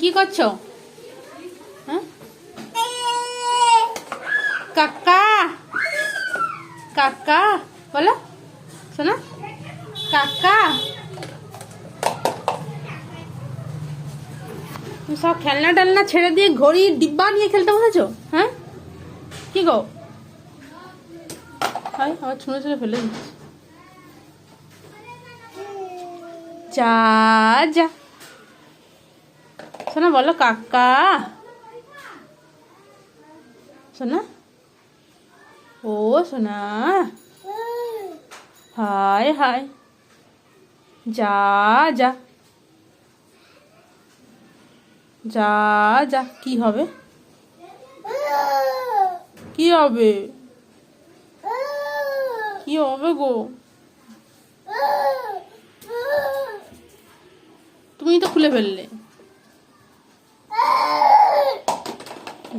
কি করছ? হ্যাঁ? কাকা কাকা, বলো, শোনা, কাকা। তুমি সব খেলনা টেলনা ছেড়ে দিয়ে ঘড়ি, ডিব্বা নিয়ে খেলতে বসেছো? হ্যাঁ? কি গো? হাই আবার ছুঁড়ে ছুঁড়ে ফেলে দিচ্ছি। যা যা। শোনা, বলো, কাকা। শোনা। ও, শোনা। হায় হায়। যা যা। যা যা। কি হবে? কি হবে? কি হবে গো তুমি তো খুলে ফেললে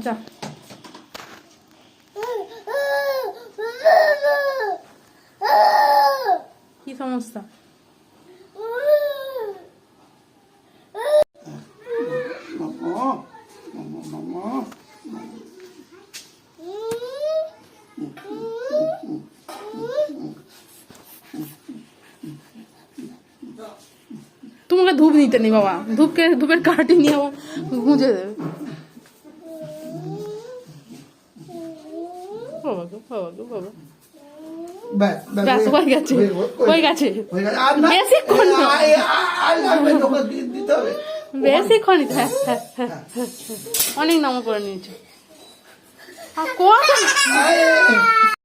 যা কি সমস্যা mamma. তোমাকে ধূপ নিতে নেই বাবা। ধূপকে ধূপের কাঠি নিয়ে আবার গুঁজে দেবে। বাবা গো বাবা গো বাবা। ব্যাস, হয়ে- গেছে, হয়ে- গেছে। বেশিক্ষণ না। হ্যাঁ হ্যাঁ হ্যাঁ হ্যাঁ। অনেক নাম করে নিয়েছো। আর